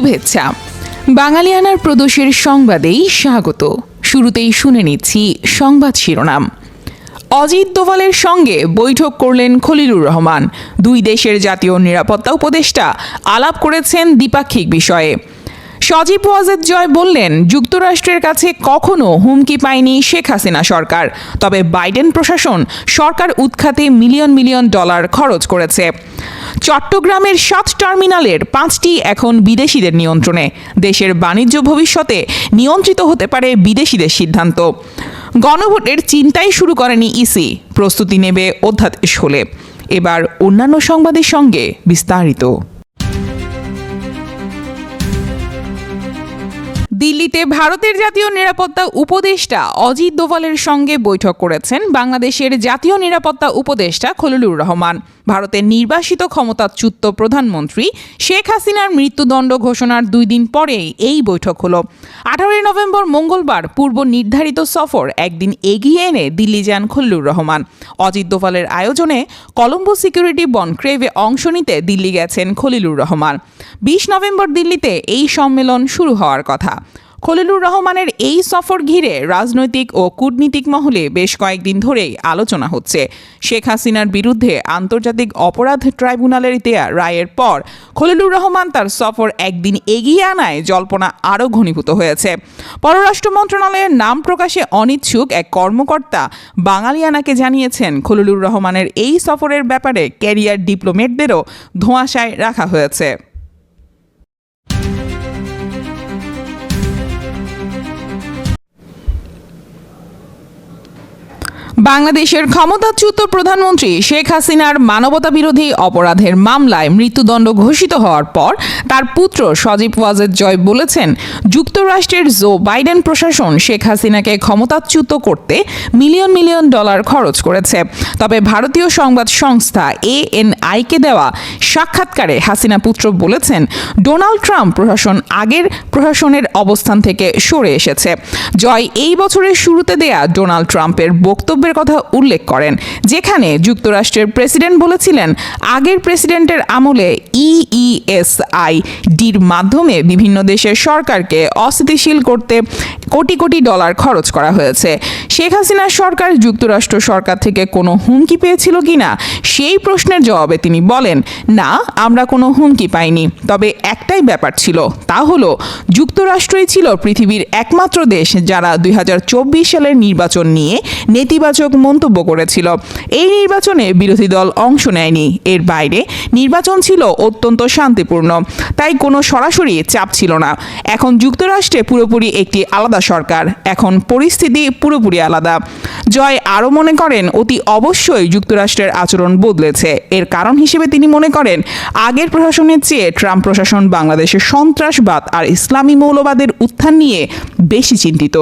শুভেচ্ছা। বাঙালিয়ানার প্রদোষের সংবাদেই স্বাগত। শুরুতেই শুনে নিচ্ছি সংবাদ শিরোনাম। অজিত দোভালের সঙ্গে বৈঠক করলেন খলিলুর রহমান। দুই দেশের জাতীয় নিরাপত্তা উপদেষ্টা আলাপ করেছেন দ্বিপাক্ষিক বিষয়ে। সজীব ওয়াজেদ জয় বললেন, যুক্তরাষ্ট্রের কাছে কখনো হুমকি পায়নি শেখ হাসিনা সরকার। তবে বাইডেন প্রশাসন সরকার উৎখাতে মিলিয়ন মিলিয়ন ডলার খরচ করেছে। চট্টগ্রামের সাত টার্মিনালের পাঁচটি এখন বিদেশিদের নিয়ন্ত্রণে। দেশের বাণিজ্য ভবিষ্যতে নিয়ন্ত্রিত হতে পারে বিদেশিদের সিদ্ধান্ত। গণভোটের চিন্তাই শুরু করেনি ইসি, প্রস্তুতি নেবে অধ্যাদেশ হলে। এবার অন্যান্য সংবাদের সঙ্গে বিস্তারিত। দিল্লিতে ভারতের জাতীয় নিরাপত্তা উপদেষ্টা অজিত দোভালের সঙ্গে বৈঠক করেছেন বাংলাদেশের জাতীয় নিরাপত্তা উপদেষ্টা খলিলুর রহমান। ভারতের নির্বাসিত ক্ষমতাচ্যুত প্রধানমন্ত্রী শেখ হাসিনার মৃত্যুদণ্ড ঘোষণার দুই দিন পরেই এই বৈঠক হলো। আঠারোই নভেম্বর মঙ্গলবার পূর্ব নির্ধারিত সফর একদিন এগিয়ে এনে দিল্লি যান খল্লুর রহমান। অজিত দোভালের আয়োজনে কলম্বো সিকিউরিটি বন ক্রেভে অংশ নিতে দিল্লি গেছেন খলিলুর রহমান। বিশ নভেম্বর দিল্লিতে এই সম্মেলন শুরু হওয়ার কথা। খলিলুর রহমানের এই সফর ঘিরে রাজনৈতিক ও কূটনীতিক মহলে বেশ কয়েকদিন ধরেই আলোচনা হচ্ছে। শেখ হাসিনার বিরুদ্ধে আন্তর্জাতিক অপরাধ ট্রাইব্যুনালের দেয়া রায়ের পর খলিলুর রহমান তার সফর একদিন এগিয়ে আনায় জল্পনা আরও ঘনীভূত হয়েছে। পররাষ্ট্র মন্ত্রণালয়ের নাম প্রকাশে অনিচ্ছুক এক কর্মকর্তা বাঙালিয়ানাকে জানিয়েছেন, খলিলুর রহমানের এই সফরের ব্যাপারে ক্যারিয়ার ডিপ্লোমেটদেরও ধোঁয়াশায় রাখা হয়েছে। বাংলাদেশের ক্ষমতাচ্যুত প্রধানমন্ত্রী শেখ হাসিনার মানবতা বিরোধী অপরাধের মামলায় মৃত্যুদণ্ড ঘোষিত হওয়ার পর তার পুত্র সজীব ওয়াজেদ জয় বলেছেন, যুক্তরাষ্ট্রের জো বাইডেন প্রশাসন শেখ হাসিনাকে ক্ষমতাচ্যুত করতে মিলিয়ন মিলিয়ন ডলার খরচ করেছে। তবে ভারতীয় সংবাদ সংস্থা এএনআইকে দেওয়া সাক্ষাৎকারে হাসিনা পুত্র বলেছেন, ডোনাল্ড ট্রাম্প প্রশাসন আগের প্রশাসনের অবস্থান থেকে সরে এসেছে। জয় এই বছরের শুরুতে দেয়া ডোনাল্ড ট্রাম্পের বক্তব্যের কথা উল্লেখ করেন, যেখানে যুক্তরাষ্ট্রের প্রেসিডেন্ট বলেছিলেন, আগের প্রেসিডেন্টের আমলে ইইএসআই ডির মাধ্যমে বিভিন্ন দেশের সরকারকে অস্থিতিশীল করতে কোটি কোটি ডলার খরচ করা হয়েছে। শেখ হাসিনার সরকার যুক্তরাষ্ট্র সরকার থেকে কোনো হুমকি পেয়েছিল কিনা সেই প্রশ্নের জবাবে তিনি বলেন, না, আমরা কোনো হুমকি পাইনি। তবে একটাই ব্যাপার ছিল, তা হলো, যুক্তরাষ্ট্রই ছিল পৃথিবীর একমাত্র দেশ যারা দুই হাজার চব্বিশ সালের নির্বাচন নিয়ে নেতিবাচক মন্তব্য করেছিল। এই নির্বাচনে বিরোধী দল অংশ নেয়নি। এর বাইরে নির্বাচন ছিল অত্যন্ত শান্তিপূর্ণ, তাই কোনো সরাসরি চাপ ছিল না। এখন যুক্তরাষ্ট্রে পুরোপুরি একটি আলাদা সরকার, এখন পরিস্থিতি পুরোপুরি আলাদা। জয় আরও মনে করেন, অতি অবশ্যই যুক্তরাষ্ট্রের আচরণ বদলেছে। এর কারণ হিসেবে তিনি মনে করেন, আগের প্রশাসনের চেয়ে ট্রাম্প প্রশাসন বাংলাদেশের সন্ত্রাসবাদ আর ইসলামী মৌলবাদের উত্থান নিয়ে বেশি চিন্তিত।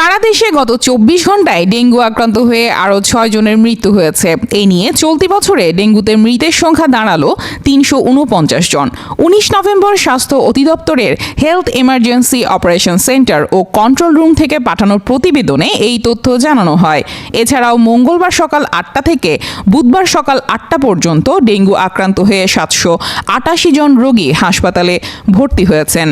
সারা দেশে গত চব্বিশ ঘন্টায় ডেঙ্গু আক্রান্ত হয়ে আরও ছয় জনের মৃত্যু হয়েছে। এই নিয়ে চলতি বছরে ডেঙ্গুতে মৃতের সংখ্যা দাঁড়াল তিনশো উনপঞ্চাশ জন। উনিশ নভেম্বর স্বাস্থ্য অধিদপ্তরের হেলথ এমার্জেন্সি অপারেশন সেন্টার ও কন্ট্রোল রুম থেকে পাঠানো প্রতিবেদনে এই তথ্য জানানো হয়। এছাড়াও মঙ্গলবার সকাল আটটা থেকে বুধবার সকাল আটটা পর্যন্ত ডেঙ্গু আক্রান্ত হয়ে সাতশো আটাশি জন রোগী হাসপাতালে ভর্তি হয়েছেন।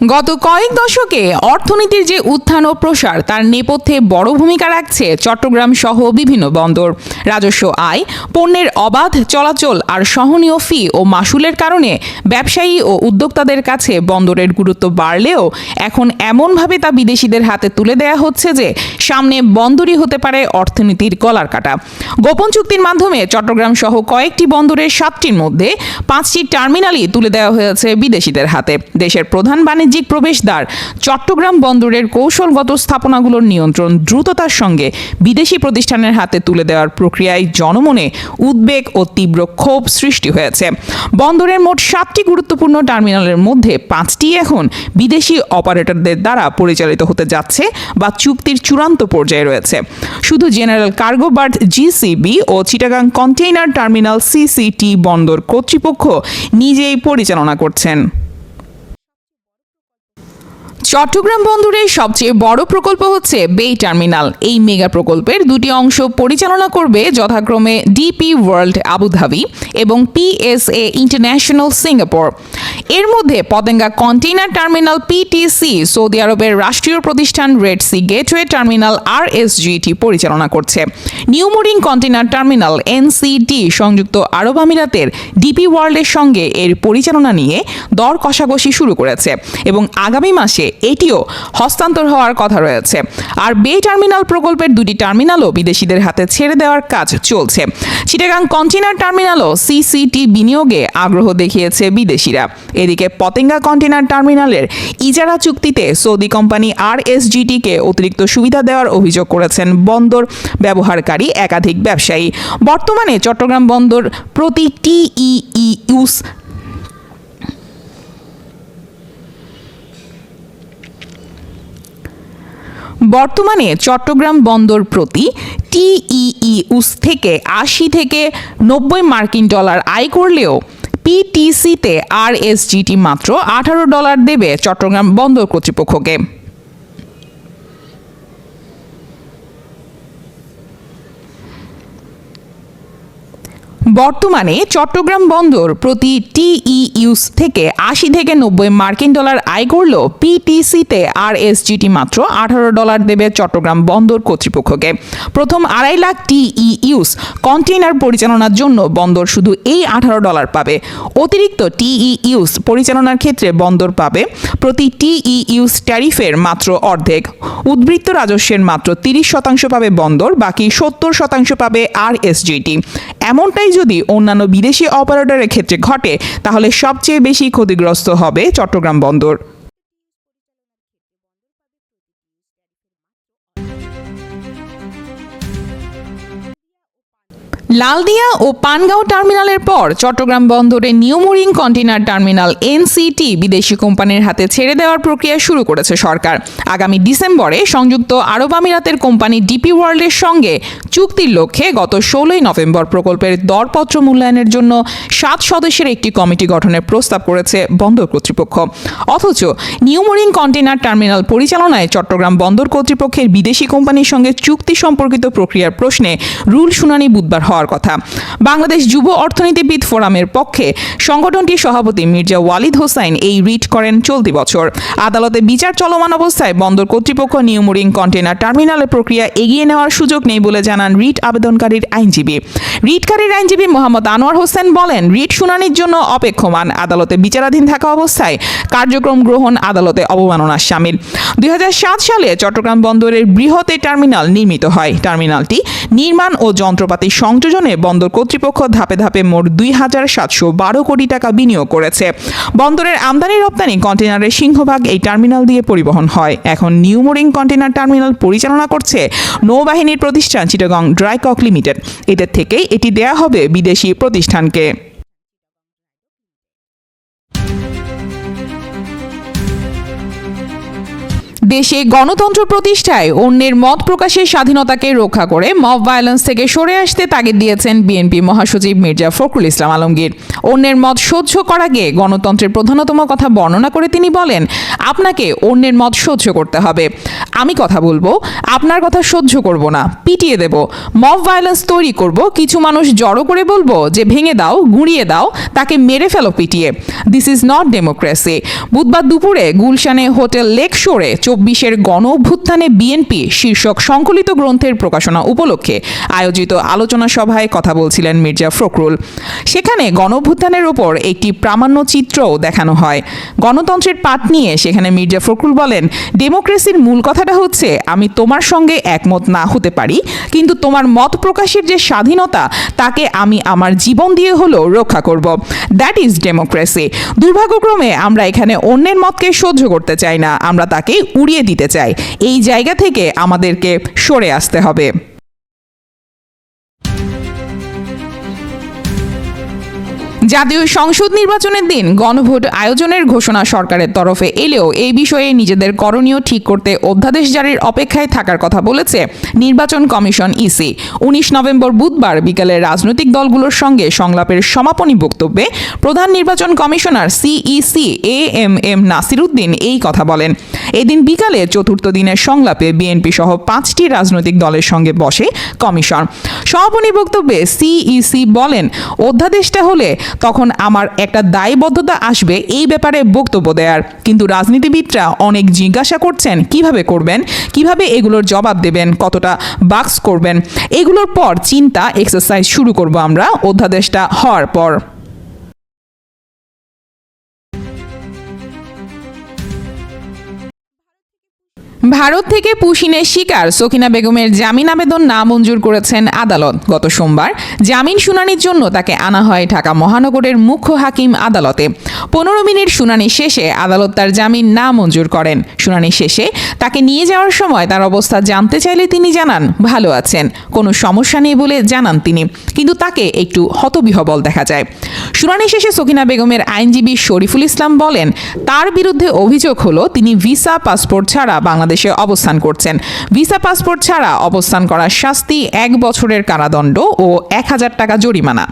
গত কয়েক দশকে অর্থনীতির যে উত্থান ও প্রসার, তার নেপথ্যে বড় ভূমিকা রাখছে চট্টগ্রাম সহ বিভিন্ন বন্দর। রাজস্ব আয়, পণ্যের অবাধ চলাচল আর সহনীয় ফি ও মাসুলের কারণে ব্যবসায়ী ও উদ্যোক্তাদের কাছে বন্দরের গুরুত্ব বাড়লেও এখন এমনভাবে তা বিদেশিদের হাতে তুলে দেয়া হচ্ছে যে সামনে বন্দরই হতে পারে অর্থনীতির কলার কাটা। গোপন চুক্তির মাধ্যমে চট্টগ্রাম সহ কয়েকটি বন্দরের সাতটির মধ্যে পাঁচটি টার্মিনালই তুলে দেওয়া হয়েছে বিদেশিদের হাতে। দেশের প্রধান বাণিজ্য বাণিজ্যিক প্রবেশদ্বার, চট্টগ্রাম বন্দরের কৌশলগত স্থাপনাগুলোর নিয়ন্ত্রণ দ্রুততার সঙ্গে বিদেশি প্রতিষ্ঠানের হাতে তুলে দেওয়ার প্রক্রিয়ায় জনমনে উদ্বেগ ও তীব্র ক্ষোভ সৃষ্টি হয়েছে। বন্দরের মোট সাতটি গুরুত্বপূর্ণ টার্মিনালের মধ্যে পাঁচটি এখন বিদেশি অপারেটরদের দ্বারা পরিচালিত হতে যাচ্ছে বা চুক্তির চূড়ান্ত পর্যায়ে রয়েছে। শুধু জেনারেল কার্গো বার্থ জিসিবি ও চিটাগাং কন্টেইনার টার্মিনাল সিসিটি বন্দর কর্তৃপক্ষ নিজেই পরিচালনা করছেন। চট্টগ্রাম বন্দরের সবচেয়ে বড় প্রকল্প হচ্ছে বেই টার্মিনাল। এই মেগা প্রকল্পের দুটি অংশ পরিচালনা করবে যথাক্রমে ডিপি ওয়ার্ল্ড আবুধাবি এবং পিএসএ ইন্টারন্যাশনাল সিঙ্গাপুর। এর মধ্যে Patenga container terminal PTC Saudi আরবের রাষ্ট্রীয় প্রতিষ্ঠান রেড সি গেটওয়ে টার্মিনাল আর এসজিটি পরিচালনা করছে। নিউমোরিং কন্টেইনার টার্মিনাল এনসিটি সংযুক্ত আরব আমিরাতের ডিপি ওয়ার্ল্ডের সঙ্গে এর পরিচালনা নিয়ে দর কষাকষি শুরু করেছে এবং আগামী মাসে এটিও হস্তান্তর হওয়ার কথা রয়েছে। আর বে টার্মিনাল প্রকল্পের দুটি টার্মিনালও বিদেশিদের হাতে ছেড়ে দেওয়ার কাজ চলছে। চিটাগাং কন্টেনার টার্মিনালও সিসিটি বিনিয়োগে আগ্রহ দেখিয়েছে বিদেশিরা। এদিকে পতেঙ্গা কন্টেনার টার্মিনালের ইজারা চুক্তিতে সৌদি কোম্পানি আর এসজিটিকে অতিরিক্ত সুবিধা দেওয়ার অভিযোগ করেছেন বন্দর ব্যবহারকারী একাধিক ব্যবসায়ী। বর্তমানে চট্টগ্রাম বন্দর প্রতি টিই বর্তমানে চট্টগ্রাম বন্দর প্রতি টিইইউস থেকে আশি থেকে নব্বই মার্কিন ডলার আয় করলেও পিটিসিতে আর এসজিটি মাত্র আঠারো ডলার দেবে চট্টগ্রাম বন্দর কর্তৃপক্ষকে। বর্তমানে চট্টগ্রাম বন্দর প্রতি টিইইউস থেকে আশি থেকে নব্বই মার্কিন ডলার আয় করলেও পিটিসিতে। আর এসজিটি মাত্র আঠারো ডলার দেবে চট্টগ্রাম বন্দর কর্তৃপক্ষকে। প্রথম আড়াই লাখ টিইইউস কন্টেইনার পরিচালনার জন্য বন্দর শুধু এই আঠারো ডলার পাবে। অতিরিক্ত টিইইউস পরিচালনার ক্ষেত্রে বন্দর পাবে প্রতি টিইইউস ট্যারিফের মাত্র অর্ধেক। উদ্বৃত্ত রাজস্বের মাত্র তিরিশ শতাংশ পাবে বন্দর, বাকি সত্তর শতাংশ পাবে আর এসজিটি এমনটাই যদি অন্যান্য বিদেশি অপারেটরের ক্ষেত্রে ঘটে তাহলে সবচেয়ে বেশি ক্ষতিগ্রস্ত হবে চট্টগ্রাম বন্দর। লালদিয়া ও পানগাঁও টার্মিনালের পর চট্টগ্রাম বন্দরে নিউমোরিং কন্টেনার টার্মিনাল এনসিটি বিদেশি কোম্পানির হাতে ছেড়ে দেওয়ার প্রক্রিয়া শুরু করেছে সরকার। আগামী ডিসেম্বরে সংযুক্ত আরব আমিরাতের কোম্পানি ডিপি ওয়ার্ল্ডের সঙ্গে চুক্তির লক্ষ্যে গত ষোলোই নভেম্বর প্রকল্পের দরপত্র মূল্যায়নের জন্য সাত সদস্যের একটি কমিটি গঠনের প্রস্তাব করেছে বন্দর কর্তৃপক্ষ। অথচ নিউমোরিং কন্টেনার টার্মিনাল পরিচালনায় চট্টগ্রাম বন্দর কর্তৃপক্ষের বিদেশি কোম্পানির সঙ্গে চুক্তি সম্পর্কিত প্রক্রিয়ার প্রশ্নে রুল শুনানি বুধবার হওয়ার কথা। বাংলাদেশ যুব অর্থনীতিবিদ ফোরামের পক্ষে সংগঠনটির সভাপতি মির্জা ওয়ালিদ হোসাইন এই রিট করেন চলতি বছর। আদালতে বিচার চলমান অবস্থায় বন্দর কর্তৃপক্ষ নিউমোরিং কন্টেনার টার্মিনালের প্রক্রিয়া এগিয়ে নেওয়ার সুযোগ নেই বলে জানান রিট আবেদনকারীর আইনজীবী। রিটকারীর আইনজীবী মোহাম্মদ আনোয়ার হোসেন বলেন, রিট শুনানির জন্য অপেক্ষমান, আদালতে বিচারাধীন থাকা অবস্থায় কার্যক্রম গ্রহণ, আদালতে অবমাননার সামিল। দুই হাজার সাত সালে চট্টগ্রাম বন্দরের এই টার্মিনাল নির্মিত হয়। টার্মিনালটি নির্মাণ ও যন্ত্রপাতি সংযোজনে বন্দর কর্তৃপক্ষ ধাপে ধাপে মোট দুই হাজার সাতশো বারো কোটি টাকা বিনিয়োগ করেছে। বন্দরের আমদানি রপ্তানি কন্টেনারের সিংহভাগ এই টার্মিনাল দিয়ে পরিবহন হয়। এখন নিউ মোরিং কন্টেনার টার্মিনাল পরিচালনা করছে নৌবাহিনীর প্রতিষ্ঠান চিটাগং ড্রাইকক লিমিটেড। এদের থেকেই এটি দেয়া হবে বিদেশি প্রতিষ্ঠানকে। দেশে গণতন্ত্র প্রতিষ্ঠায় অন্যের মত প্রকাশের স্বাধীনতাকে রক্ষা করে মব ভায়োলেন্স থেকে সরে আসতে তাগিদ দিয়েছেন বিএনপি মহাসচিব মির্জা ফখরুল ইসলাম আলমগীর। অন্যের মত সহ্য করাকে গণতন্ত্রের প্রধানতম কথা বর্ণনা করে তিনি বলেন, আপনাকে অন্যের মত সহ্য করতে হবে। আমি কথা বলব, আপনার কথা সহ্য করব না, পিটিয়ে দেব। মব ভায়োলেন্স তৈরি করব, কিছু মানুষ জড়ো করে বলব যে ভেঙে দাও, গুঁড়িয়ে দাও, তাকে মেরে ফেলো পিটিয়ে। দিস ইজ নট ডেমোক্রেসি বুধবার দুপুরে গুলশানে হোটেল লেক শোরে চব্বিশের গণ অভ্যুত্থানে বিএনপি শীর্ষক সংকলিত গ্রন্থের প্রকাশনা উপলক্ষে আয়োজিত আলোচনা সভায় কথা বলছিলেন মির্জা ফখরুল। সেখানে গণ অভ্যুত্থানের ওপর একটি প্রামাণ্য চিত্রও দেখানো হয়। গণতন্ত্রের পাঠ নিয়ে সেখানে মির্জা ফখরুল বলেন, ডেমোক্রেসির মূল কথাটা হচ্ছে, আমি তোমার সঙ্গে একমত না হতে পারি, কিন্তু তোমার মত প্রকাশের যে স্বাধীনতা, তাকে আমি আমার জীবন দিয়ে হলেও রক্ষা করব। দ্যাট ইজ ডেমোক্রেসি দুর্ভাগ্যক্রমে আমরা এখানে অন্যের মতকে সহ্য করতে চাই না। আমরা তাকে উড়িয়ে দিতে চাই। এই জায়গা থেকে আমাদেরকে সরে আসতে হবে। জাতীয় সংসদ নির্বাচনের দিন গণভোট আয়োজনের ঘোষণা সরকারের তরফে এলেও এই বিষয়ে নিজেদের করণীয় ঠিক করতে অধ্যাদেশ জারির অপেক্ষায় থাকার কথা বলেছে নির্বাচন কমিশন ইসি। উনিশ নভেম্বর বুধবার বিকালে রাজনৈতিক দলগুলোর সঙ্গে সংলাপের সমাপনী বক্তব্যে প্রধান নির্বাচন commissioner CEC A M M Nasiruddin এই কথা বলেন। এদিন বিকালে চতুর্থ দিনের সংলাপে বিএনপি সহ পাঁচটি রাজনৈতিক দলের সঙ্গে বসে কমিশন। সমাপনী বক্তব্যে সিইসি বলেন, অধ্যাদেশটা হলে তখন আমার একটা দায়বদ্ধতা আসবে এই ব্যাপারে বক্তব্য দেওয়ার কিন্তু রাজনীতিবিদরা অনেক জিজ্ঞাসা করছেন, কীভাবে করবেন? কীভাবে এগুলোর জবাব দেবেন? কতটা বাক্স করবেন? এগুলোর পর চিন্তা এক্সারসাইজ শুরু করব আমরা। অধ্যাদেশটা হওয়ার পর। ভারত থেকে পুশিনের শিকার সকিনা বেগমের জামিন আবেদন না মঞ্জুর করেছেন আদালত। গত সোমবার জামিন শুনানির জন্য তাকে আনা হয় ঢাকা মহানগরের মুখ্য হাকিম আদালতে। পনেরো মিনিট শুনানি শেষে আদালত তার জামিন না মঞ্জুর করেন। শুনানি শেষে তাকে নিয়ে যাওয়ার সময় তার অবস্থা জানতে চাইলে তিনি জানান, ভালো আছেন, কোনো সমস্যা নেই বলে জানান তিনি, কিন্তু তাকে একটু হতবিহবল দেখা যায়। শুনানি শেষে সকিনা বেগমের আইনজীবী শরীফুল ইসলাম বলেন, তার বিরুদ্ধে অভিযোগ হলো তিনি ভিসা, পাসপোর্ট ছাড়া বাংলাদেশে অবস্থান করছেন। ভিসা পাসপোর্ট ছাড়া অবস্থান করার শাস্তি এক বছরের কারাদণ্ড ও এক হাজার টাকা জরিমানা।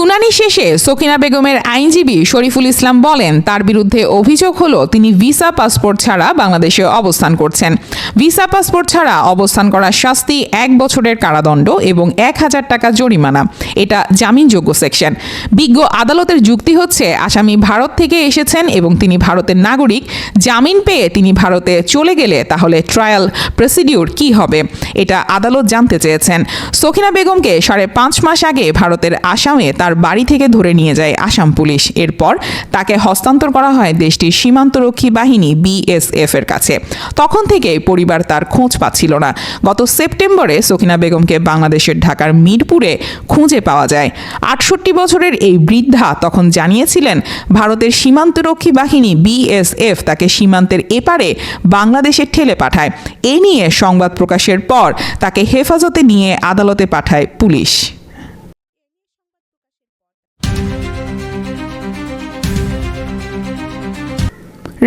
শুনানি শেষে সকিনা বেগমের আইনজীবী শরীফুল ইসলাম বলেন, তার বিরুদ্ধে অভিযোগ হলো তিনি ভিসা পাসপোর্ট ছাড়া বাংলাদেশে অবস্থান করছেন। ভিসা পাসপোর্ট ছাড়া অবস্থান করার শাস্তি এক বছরের কারাদণ্ড এবং এক হাজার টাকা জরিমানা। এটা জামিনযোগ্য সেকশন। বিজ্ঞ আদালতের যুক্তি হচ্ছে, আসামি ভারত থেকে এসেছেন এবং তিনি ভারতের নাগরিক। জামিন পেয়ে তিনি ভারতে চলে গেলে তাহলে ট্রায়াল প্রসিডিউর কি হবে? এটা আদালত জানতে চেয়েছেন। সখিনা বেগমকে সাড়ে পাঁচ মাস আগে ভারতের আসামে তার বাড়ি থেকে ধরে নিয়ে যায় আসাম পুলিশ। এরপর তাকে হস্তান্তর করা হয় দেশটির সীমান্তরক্ষী বাহিনী বিএসএফ এর কাছে। তখন থেকে পরিবার তার খোঁজ পাচ্ছিল না। গত সেপ্টেম্বরে সকিনা বেগমকে বাংলাদেশের ঢাকার মিরপুরে খুঁজে পাওয়া যায়। আটষট্টি বছরের এই বৃদ্ধা তখন জানিয়েছিলেন, ভারতের সীমান্তরক্ষী বাহিনী বিএসএফ তাকে সীমান্তের এপারে বাংলাদেশে ঠেলে পাঠায়। এ নিয়ে সংবাদ প্রকাশের পর তাকে হেফাজতে নিয়ে আদালতে পাঠায় পুলিশ।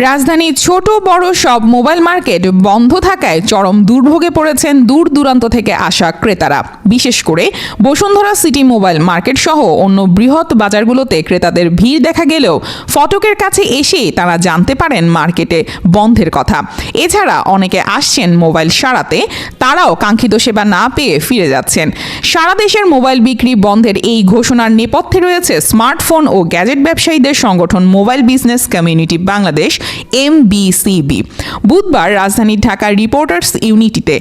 রাজধানীর ছোট বড় সব মোবাইল মার্কেট বন্ধ থাকায় চরম দুর্ভোগে পড়েছেন দূর দূরান্ত থেকে আসা ক্রেতারা। বিশেষ করে বসুন্ধরা সিটি মোবাইল মার্কেট সহ অন্য বৃহৎ বাজারগুলোতে ক্রেতাদের ভিড় দেখা গেলেও ফটকের কাছে এসেই তারা জানতে পারেন মার্কেটে বন্ধের কথা। এছাড়া অনেকে আসছেন মোবাইল সারাতে, তারাও কাঙ্ক্ষিত সেবা না পেয়ে ফিরে যাচ্ছেন। সারা দেশের মোবাইল বিক্রি বন্ধের এই ঘোষণার নেপথ্যে রয়েছে স্মার্টফোন ও গ্যাজেট ব্যবসায়ীদের সংগঠন mobile business community Bangladesh. MBCB বুধবার রাজধানী ঢাকার রিপোর্টার্স ইউনিটিতে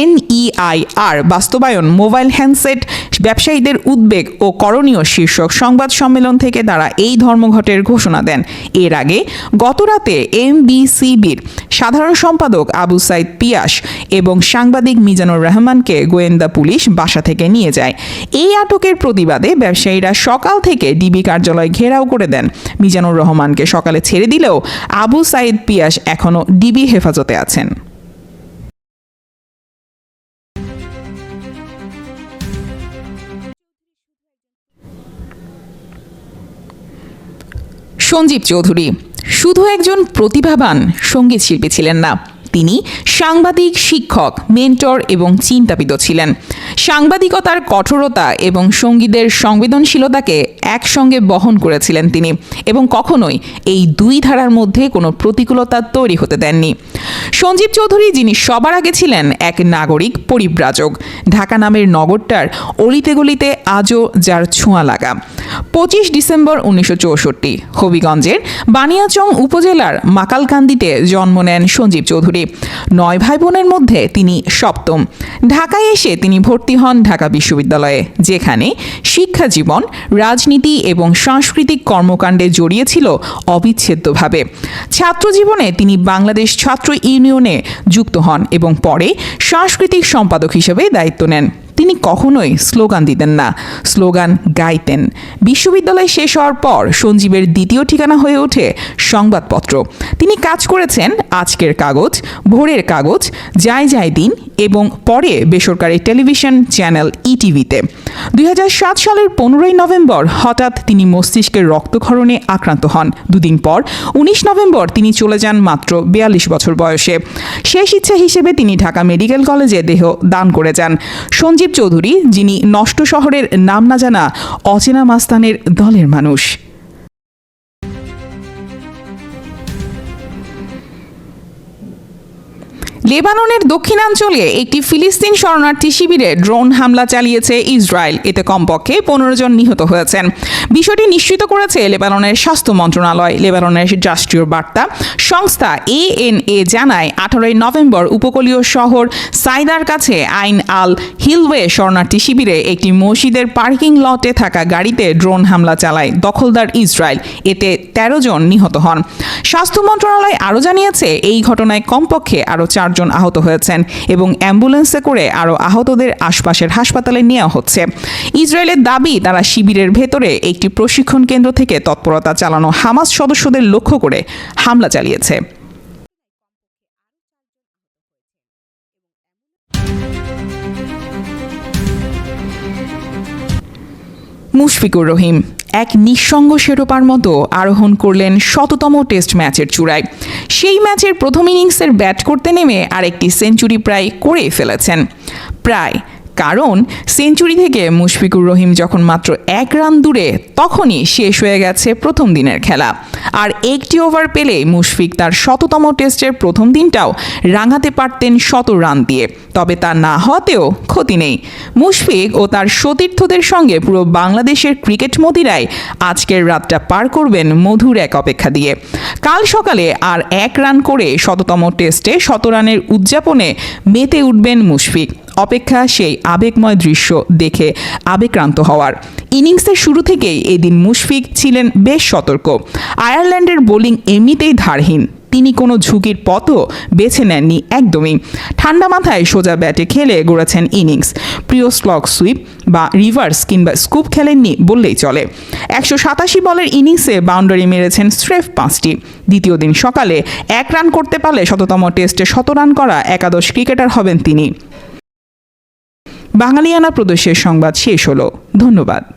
এনইআইআর বাস্তবায়ন মোবাইল হ্যান্ডসেট ব্যবসায়ীদের উদ্বেগ ও করণীয় শীর্ষক সংবাদ সম্মেলন থেকে তারা এই ধর্মঘটের ঘোষণা দেন। এর আগে গতরাতে এমবিসিবির সাধারণ সম্পাদক আবু সাইদ পিয়াস এবং সাংবাদিক মিজানুর রহমানকে গোয়েন্দা পুলিশ বাসা থেকে নিয়ে যায়। এই আটকের প্রতিবাদে ব্যবসায়ীরা সকাল থেকে ডিবি কার্যালয় ঘেরাও করে দেন। মিজানুর রহমানকে সকালে ছেড়ে দিলেও আবু সাইদ পিয়াস এখনও ডিবি হেফাজতে আছেন। সঞ্জীব চৌধুরী। শুধু একজন প্রতিভাবান সংগীত শিল্পী ছিলেন না, তিনি সাংবাদিক, শিক্ষক, মেন্টর এবং চিন্তাবিদ ছিলেন। সাংবাদিকতার কঠোরতা এবং সঙ্গীতের সংবেদনশীলতাকে একসঙ্গে বহন করেছিলেন তিনি এবং কখনোই এই দুই ধারার মধ্যে কোনো প্রতিকূলতা তৈরি হতে দেননি। সঞ্জীব চৌধুরী, যিনি সবার আগে ছিলেন, এক নাগরিক পরিব্রাজক। ঢাকা নামের নগরটার অলিতে গলিতে আজও যার ছোঁয়া লাগা। পঁচিশ ডিসেম্বর উনিশশো চৌষট্টি, হবিগঞ্জের বানিয়াচং উপজেলার মাকালকান্দিতে জন্ম নেন সঞ্জীব চৌধুরী। নয় ভাই বোনের মধ্যে তিনি সপ্তম। ঢাকায় এসে তিনি ভর্তি হন ঢাকা বিশ্ববিদ্যালয়ে, যেখানে শিক্ষা জীবন রাজনীতি এবং সাংস্কৃতিক কর্মকাণ্ডে জড়িয়েছিল অবিচ্ছেদ্যভাবে। ছাত্র জীবনে তিনি বাংলাদেশ ছাত্র ইউনিয়নে যুক্ত হন এবং পরে সাংস্কৃতিক সম্পাদক হিসেবে দায়িত্ব নেন। তিনি কখনোই স্লোগান দিতেন না, স্লোগান গাইতেন। বিশ্ববিদ্যালয় শেষ হওয়ার পর সঞ্জীবের দ্বিতীয় ঠিকানা হয়ে ওঠে সংবাদপত্র। তিনি কাজ করেছেন আজকের কাগজ, ভোরের কাগজ যাই যাই দিন এবং পরে বেসরকারি টেলিভিশন চ্যানেল ইটিভিতে। দুই হাজার সাত সালের পনেরোই নভেম্বর হঠাৎ তিনি মস্তিষ্কের রক্তক্ষরণে আক্রান্ত হন। দুদিন পর, উনিশ নভেম্বর, তিনি চলে যান মাত্র বিয়াল্লিশ বছর বয়সে। শেষ ইচ্ছা হিসেবে তিনি ঢাকা মেডিকেল কলেজে দেহ দান করে যান। সঞ্জীব চৌধুরী, যিনি নষ্ট শহরের নাম না জানা অচেনা মাস্তানের দলের মানুষ। লেবাননের দক্ষিণাঞ্চলে একটি ফিলিস্তিন শরণার্থী শিবিরে ড্রোন হামলা চালিয়েছে ইসরায়েল। এতে কমপক্ষে পনেরো জন নিহত হয়েছেন। বিষয়টি নিশ্চিত করেছে লেবাননের স্বাস্থ্য মন্ত্রণালয়। লেবাননের রাষ্ট্রীয় বার্তা সংস্থা এএনএ জানায়, আঠারোই নভেম্বর উপকূলীয় শহর সাইদার কাছে আইন আল হিলওয়ে শরণার্থী শিবিরে একটি মসজিদের পার্কিং লটে থাকা গাড়িতে ড্রোন হামলা চালায় দখলদার ইসরায়েল। এতে তেরো জন নিহত হন। স্বাস্থ্য মন্ত্রণালয় আরও জানিয়েছে, এই ঘটনায় কমপক্ষে আরও চারজন আহত হয়েছেন এবং অ্যাম্বুলেন্সে করে আরও আহতদের আশপাশের হাসপাতালে নেওয়া হচ্ছে। ইসরায়েলের দাবি, তারা শিবিরের ভেতরে একটি প্রশিক্ষণ কেন্দ্র থেকে তৎপরতা চালানো হামাস সদস্যদের লক্ষ্য করে হামলা চালিয়েছে। মুশফিকুর রহিম, এক নিঃসঙ্গ শেরোপার মতো আরোহণ করলেন শততম টেস্ট ম্যাচের চূড়ায়। সেই ম্যাচের প্রথম ইনিংসের ব্যাট করতে নেমে আরেকটি সেঞ্চুরি প্রায় করে ফেলেছেন। প্রায় কারণ সেঞ্চুরি থেকে মুশফিকুর রহিম যখন মাত্র এক রান দূরে, তখনই শেষ হয়ে গেছে প্রথম দিনের খেলা। আর একটি ওভার পেলে মুশফিক তার শততম টেস্টের প্রথম দিনটাও রাঙাতে পারতেন শত রান দিয়ে। তবে তা না হওয়াতেও ক্ষতি নেই। মুশফিক ও তার সতীর্থদের সঙ্গে পুরো বাংলাদেশের ক্রিকেট মদিরায় আজকের রাতটা পার করবেন মধুর এক অপেক্ষা দিয়ে। কাল সকালে আর এক রান করে শততম টেস্টে শত রানের উদযাপনে মেতে উঠবেন মুশফিক। অপেক্ষা সেই আবেগময় দৃশ্য দেখে আবেগক্রান্ত হওয়ার। ইনিংসের শুরু থেকেই এদিন মুশফিক ছিলেন বেশ সতর্ক। আয়ারল্যান্ডের বোলিং এমনিতেই ধারহীন। তিনি কোনো ঝুঁকির পথও বেছে নেননি একদমই। ঠান্ডা মাথায় সোজা ব্যাটে খেলে গড়েছেন ইনিংস। প্রিয় স্লক সুইপ বা রিভার্স কিংবা স্কুপ খেলেননি বললেই চলে। একশো সাতাশি বলের ইনিংসে বাউন্ডারি মেরেছেন স্রেফ পাঁচটি। দ্বিতীয় দিন সকালে এক রান করতে পারলে শততম টেস্টে শত রান করা একাদশ ক্রিকেটার হবেন তিনি। বাঙালিয়ানা প্রদেশের সংবাদ শেষ হলো। ধন্যবাদ।